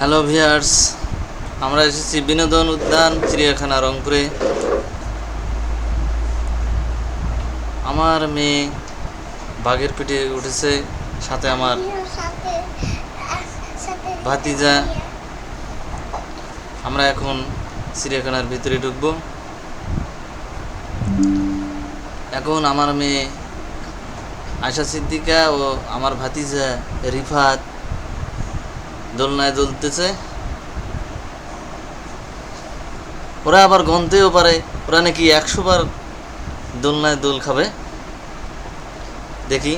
Hello viewers আমরা এসেছি বিনোদন উদ্যান, চিড়িয়াখানা, রংপুরে। আমার মেয়ে বাঘের পিঠে উঠেছে, সাথে আমার ভাতিজা। আমরা এখন চিড়িয়াখানার ভিতরে ঢুকবো। এখন আমার মেয়ে আশা সিদ্দিকা ও আমার ভাতিজা রিফাত দোলনায় দুলতেছে ওরা আবার গনতেও পারে। ওরা নাকি একশো বার দোলনায় দোল খাবে। দেখি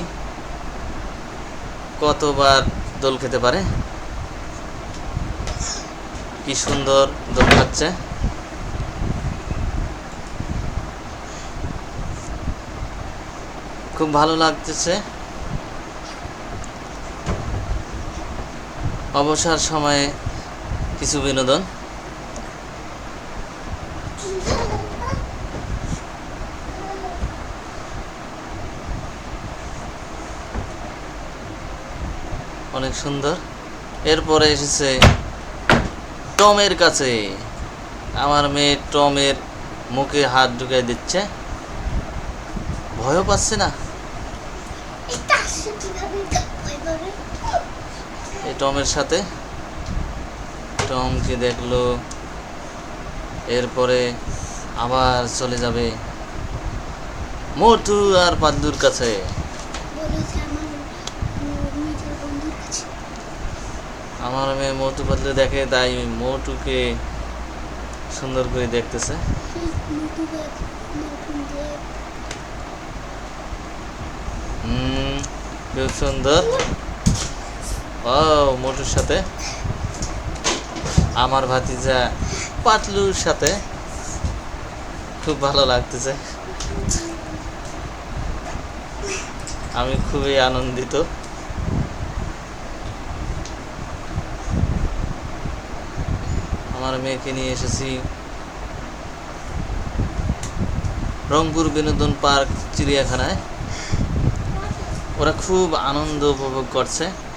কতবার দোল খেতে পারে। কি সুন্দর দোল খাচ্ছে। খুব ভালো লাগতেছে। অবসর সময়ে কিছু বিনোদন? অনেক সুন্দর। এরপরে এসেছে টমের কাছে। আমার মেয়ে টমের মুখে হাত ঢুকিয়ে দিচ্ছে। ভয়ও পাচ্ছে না? টমের সাথে। টমকে দেখল, এরপরে আবার চলে যাবে মোটু আর পাদ্দুর কাছে। আমার মেয়ে মোটু পাতলু দেখে, তাই মোটুকে সুন্দর করে দেখতেছে। হুম, খুব সুন্দর। ও মোটুর সাথে। আমার ভাতিজা পাতলুর সাথে। খুব ভালো লাগতেছে। আমি খুবই আনন্দিত। আমার মেয়েকে নিয়ে এসেছি রংপুর বিনোদন পার্ক, চিড়িয়াখানায়। ওরা খুব আনন্দ উপভোগ করছে।